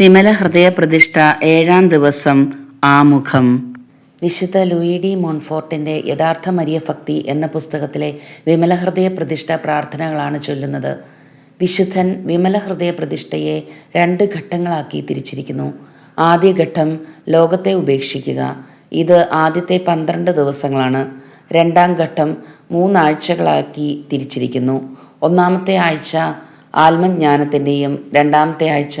വിമല ഹൃദയ പ്രതിഷ്ഠ ഏഴാം ദിവസം ആമുഖം. വിശുദ്ധ ലൂയി ഡി മോൺഫോർട്ടിന്റെ യഥാർത്ഥ മരിയഭക്തി എന്ന പുസ്തകത്തിലെ വിമല ഹൃദയ പ്രതിഷ്ഠ പ്രാർത്ഥനകളാണ് ചൊല്ലുന്നത്. വിശുദ്ധൻ വിമല ഹൃദയ പ്രതിഷ്ഠയെ രണ്ട് ഘട്ടങ്ങളാക്കി തിരിച്ചിരിക്കുന്നു. ആദ്യ ഘട്ടം ലോകത്തെ ഉപേക്ഷിക്കുക. ഇത് ആദ്യത്തെ പന്ത്രണ്ട് ദിവസങ്ങളാണ്. രണ്ടാം ഘട്ടം മൂന്നാഴ്ചകളാക്കി തിരിച്ചിരിക്കുന്നു. ഒന്നാമത്തെ ആഴ്ച ആത്മജ്ഞാനത്തിന്റെയും രണ്ടാമത്തെ ആഴ്ച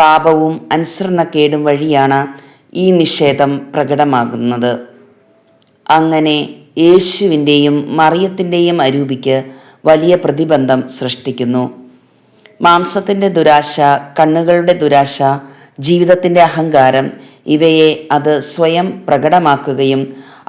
പാപവും അനുസരണക്കേടും വഴിയാണ് ഈ നിഷേധം പ്രകടമാകുന്നത്. അങ്ങനെ യേശുവിന്റെയും മറിയത്തിന്റെയും അരൂപിക്ക് വലിയ പ്രതിബന്ധം സൃഷ്ടിക്കുന്നു. മാംസത്തിന്റെ ദുരാശ കണ്ണുകളുടെ ദുരാശ ജീവിതത്തിന്റെ അഹങ്കാരം ഇവയെ അത് സ്വയം പ്രകടമാക്കുകയും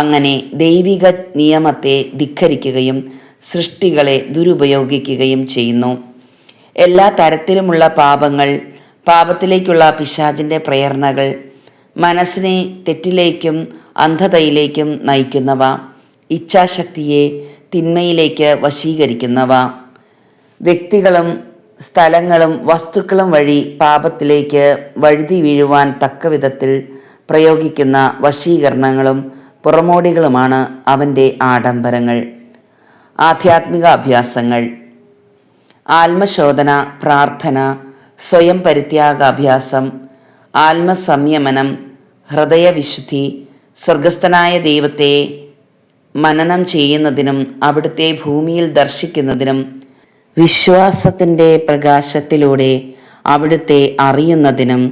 അങ്ങനെ ദൈവിക നിയമത്തെ ധിക്കരിക്കുകയും സൃഷ്ടികളെ ദുരുപയോഗിക്കുകയും ചെയ്യുന്നു. എല്ലാ തരത്തിലുമുള്ള പാപങ്ങൾ പാപത്തിലേക്കുള്ള പിശാചിന്റെ പ്രേരണകൾ മനസ്സിനെ തെറ്റിലേക്കും അന്ധതയിലേക്കും നയിക്കുന്നവ ഇച്ഛാശക്തിയെ തിന്മയിലേക്ക് വശീകരിക്കുന്നവ. വ്യക്തികളും സ്ഥലങ്ങളും വസ്തുക്കളും വഴി പാപത്തിലേക്ക് വഴുതി വീഴുവാൻ തക്ക വിധത്തിൽ പ്രയോഗിക്കുന്ന വശീകരണങ്ങളും പുറമോടികളുമാണ് അവന്റെ ആഡംബരങ്ങൾ. ആധ്യാത്മിക അഭ്യാസങ്ങൾ ആത്മശോധന പ്രാർത്ഥന സ്വയം പരിത്യാഗാഭ്യാസം ആത്മസംയമനം ഹൃദയവിശുദ്ധി സ്വർഗസ്ഥനായ ദൈവത്തെ മനനം ചെയ്യുന്നതിനും അവിടുത്തെ ഭൂമിയിൽ ദർശിക്കുന്നതിനും വിശ്വാസത്തിന്റെ പ്രകാശത്തിലൂടെ അവിടുത്തെ അറിയുന്നതിനും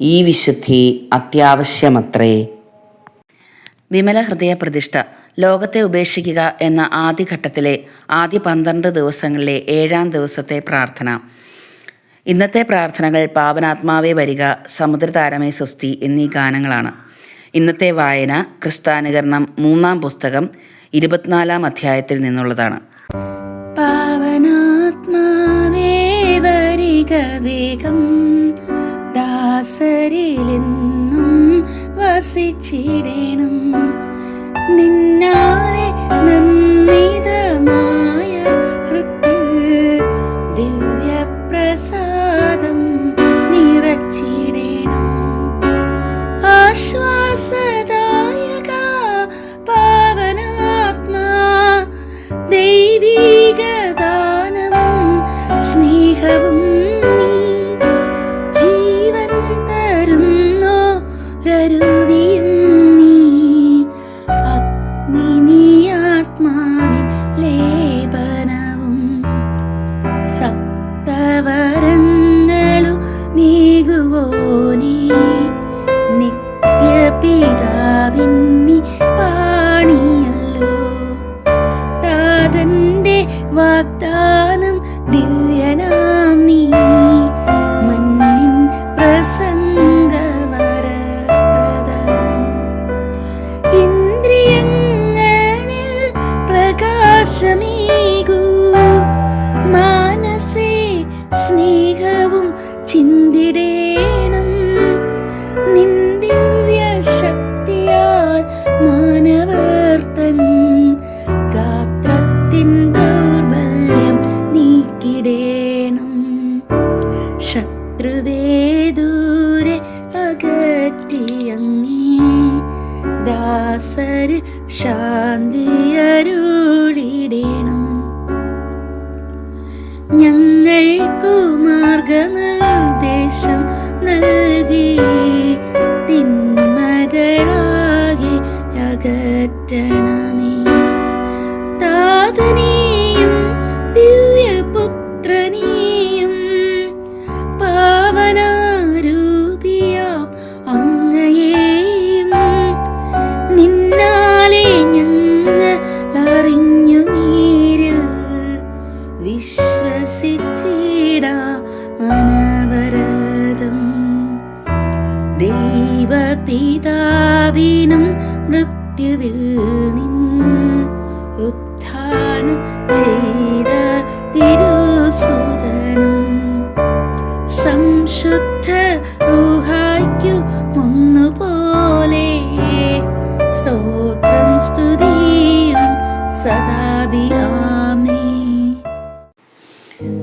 ഈ വിശുദ്ധി അത്യാവശ്യമത്രേ. വിമല ഹൃദയ പ്രതിഷ്ഠ ലോകത്തെ ഉപേക്ഷിക്കുക എന്ന ആദ്യഘട്ടത്തിലെ ആദ്യ പന്ത്രണ്ട് ദിവസങ്ങളിലെ ഏഴാം ദിവസത്തെ പ്രാർത്ഥന. ഇന്നത്തെ പ്രാർത്ഥനകൾ പാവനാത്മാവേ വരിക സമുദ്രതാരമേ സ്വസ്തി എന്നീ ഗാനങ്ങളാണ്. ഇന്നത്തെ വായന ക്രിസ്താനുകരണം മൂന്നാം പുസ്തകം ഇരുപത്തിനാലാം അധ്യായത്തിൽ നിന്നുള്ളതാണ്. പാവനാത്മാവേ വരിക വേഗം വസിച്ചിടേണം. നിന്നാലെ നിർമ്മിതമായ turn സംശുദ്ധ റുഹായ്ക്കു ഒന്നുപോലെ സ്തോത്രം സ്തുതിയും സദാഭിയാമേ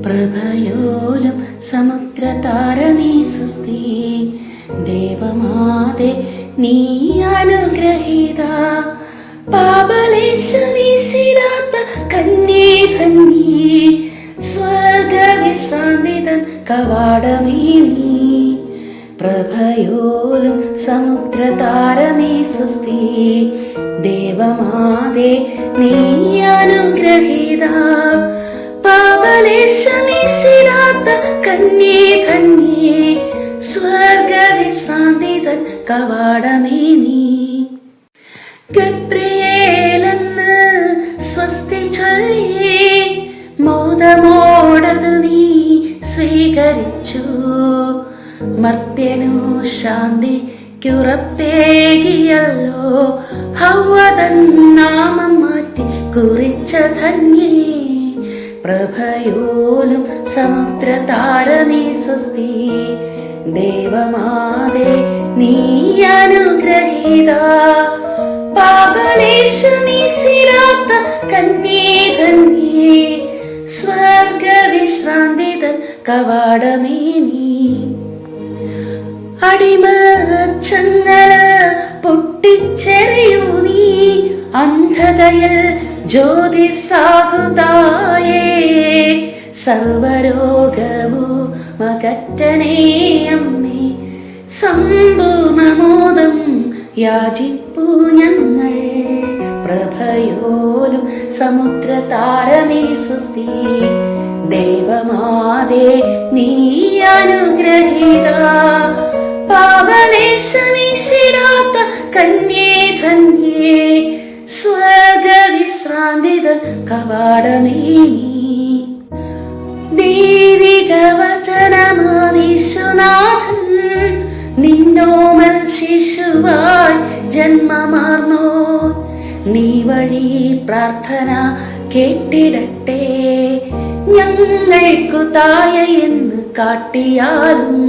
പ്രഭയോലും സമുദ്രതാരമീ സുസ്തി ദേവമാതെ നീ അനുഗ്രഹീത. പാപലേശമീശിടാത്ത കന്യേ ധന്യേ സ്വർഗവിശ്രാന്തിതൻ കവാടമേ നീ ദേവമാതെ നീ അനുഗ്രഹീത പാപലേശമീശിടാത്ത കന്യേ ധന്യേ സ്വർഗവിശ്രാന്തിതൻ കവാടമേ നീ. ഗബ്രിയേലെന്ന് സ്വസ്തി ചൊല്ലേ മോദമോടത് നീ സ്വീകരിച്ചു. മർത്യനു ശാന്തിക്കുറപ്പേകിയല്ലോ ഭവതൻ നാമം മാറ്റി കുറിച്ച ധന്യേ. പ്രഭയോലും സമുദ്രതാരമേ സ്വസ്തി. ദേവമാതേ നീ അനുഗ്രഹീത. പാപലേശമീശിടാത്ത കന്യേ ധന്യേ. സ്വർഗവിശ്രാന്തിതൻ കവാടമേ നീ. അടിമച്ചങ്ങല പൊട്ടിച്ചെറിയൂ നീ. അന്ധതയിൽ ജ്യോതിസാകുതായേ. സർവരോഗമോ മകറ്റണേ അമ്മേ. സമ്പൂർണമോദം യാചിപ്പു ഞങ്ങൾ. പ്രഭയോലും സമുദ്രതാരമേ സുസ്തി ദേവമാതേ നീ അനുഗ്രഹീത. പാപലേശമീശിടാത്ത കന്യേ ധന്യേ സ്വർഗവിശ്രാന്തിതൻ കവാടമേ. ദൈവിക വചനമാവിശ്വനാഥൻ നിന്നോമൽ ശിശുവായി ജന്മമാർന്നോ. നീ വഴി പ്രാർത്ഥന കേട്ടിടട്ടെ ഞങ്ങൾക്കു തായ എന്ന് കാട്ടിയാലും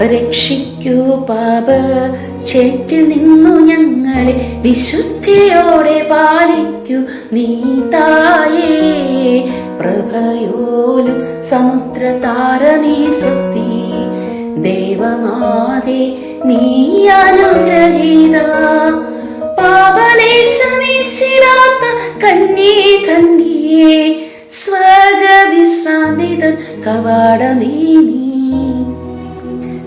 രക്ഷിക്കൂ പാപ. ചേറ്റിൽ നിന്നു ഞങ്ങളെ വിശുദ്ധിയോടെ പാലിക്കൂ. നീ തായേ പ്രഭയോലും സമുദ്രതാരമേ സ്വസ്തി. ദേവമാതേ നീ അനുഗ്രഹീത. പാപലേശമീശിടാത്ത കന്യേ ധന്യേ സ്വർഗവിശ്രാന്തിതൻ കവാടമേ നീ.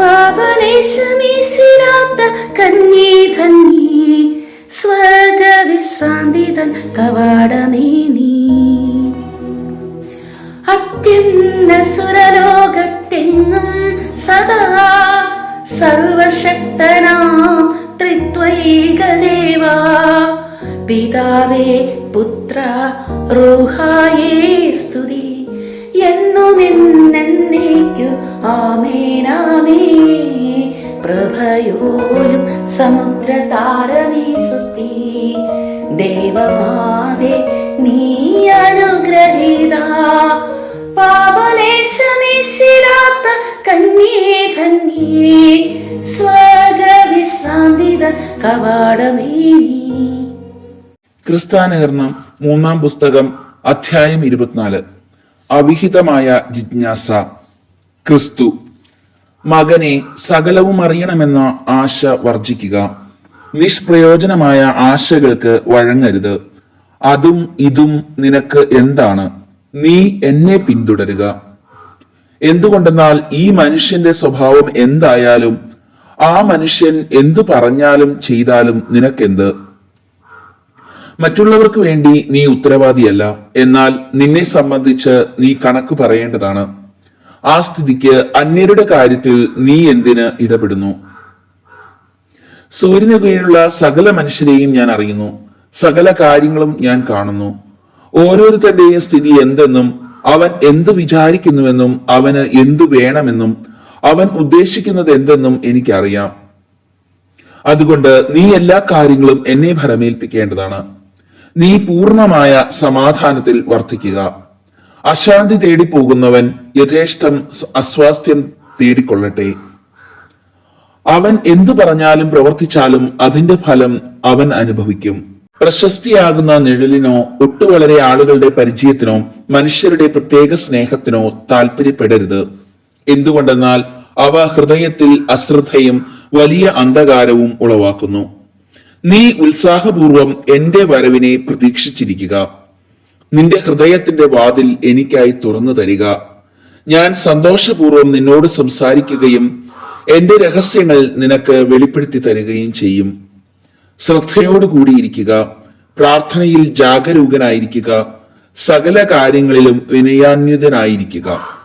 പാപലേശമീശിരാത്ത കന്യേ ധന്യേ സ്വർഗവിശ്രാന്തിതൻ തൻ നീ പ്രഭയോലും സമുദ്രതാരമേ സുസ്തി ദേവമാതേ നീ അനുഗ്രഹീത. പ്രസവിച്ചിടാത്ത കന്യേ ധന്യേ. സ്വർഗവിശ്രാന്തിത കവാടമേ നീ. മൂന്നാം പുസ്തകം അധ്യായം ഇരുപത്തിനാല്. അവിഹിതമായ ജിജ്ഞാസ. ക്രിസ്തു. മകനെ സകലവും അറിയണമെന്ന ആശ വർജിക്കുക നിഷ്പ്രയോജനമായ ആശകൾക്ക് വഴങ്ങരുത്. അതും ഇതും നിനക്ക് എന്താണ്? നീ എന്നെ പിന്തുടരുക. എന്തുകൊണ്ടെന്നാൽ ഈ മനുഷ്യന്റെ സ്വഭാവം എന്തായാലും ആ മനുഷ്യൻ എന്തു പറഞ്ഞാലും ചെയ്താലും നിനക്കെന്ത്? മറ്റുള്ളവർക്ക് വേണ്ടി നീ ഉത്തരവാദിയല്ല. എന്നാൽ നിന്നെ സംബന്ധിച്ച് നീ കണക്ക് പറയേണ്ടതാണ്. ആ സ്ഥിതിക്ക് അന്യരുടെ കാര്യത്തിൽ നീ എന്തിന് ഇടപെടുന്നു? സൂര്യന് കീഴിലുള്ള സകല മനുഷ്യരെയും ഞാൻ അറിയുന്നു. സകല കാര്യങ്ങളും ഞാൻ കാണുന്നു. ഓരോരുത്തരുടെയും സ്ഥിതി എന്തെന്നും അവൻ എന്ത് വിചാരിക്കുന്നുവെന്നും അവന് എന്തു വേണമെന്നും അവൻ ഉദ്ദേശിക്കുന്നത് എന്തെന്നും എനിക്കറിയാം. അതുകൊണ്ട് നീ എല്ലാ കാര്യങ്ങളും എന്നെ ഭരമേൽപ്പിക്കേണ്ടതാണ്. നീ പൂർണമായ സമാധാനത്തിൽ വർദ്ധിക്കുക അശാന്തി തേടിപ്പോകുന്നവൻ യഥേഷ്ടം അസ്വാസ്ഥ്യം തേടിക്കൊള്ളട്ടെ. അവൻ എന്തു പറഞ്ഞാലും പ്രവർത്തിച്ചാലും അതിന്റെ ഫലം അവൻ അനുഭവിക്കും. പ്രശസ്തിയാകുന്ന നിഴലിനോ ഒട്ടുവളരെ ആളുകളുടെ പരിചയത്തിനോ മനുഷ്യരുടെ പ്രത്യേക സ്നേഹത്തിനോ താല്പര്യപ്പെടരുത് എന്തുകൊണ്ടെന്നാൽ അവ ഹൃദയത്തിൽ അശ്രദ്ധയും വലിയ അന്ധകാരവും ഉളവാക്കുന്നു. നീ ഉത്സാഹപൂർവം എന്റെ വരവിനെ പ്രതീക്ഷിച്ചിരിക്കുക. നിന്റെ ഹൃദയത്തിന്റെ വാതിൽ എനിക്കായി തുറന്നു തരിക. ഞാൻ സന്തോഷപൂർവം നിന്നോട് സംസാരിക്കുകയും എന്റെ രഹസ്യങ്ങൾ നിനക്ക് വെളിപ്പെടുത്തി തരികയും ചെയ്യും. ശ്രദ്ധയോടുകൂടിയിരിക്കുക പ്രാർത്ഥനയിൽ ജാഗരൂകനായിരിക്കുക സകല കാര്യങ്ങളിലും വിനയാന്വിതനായിരിക്കുക.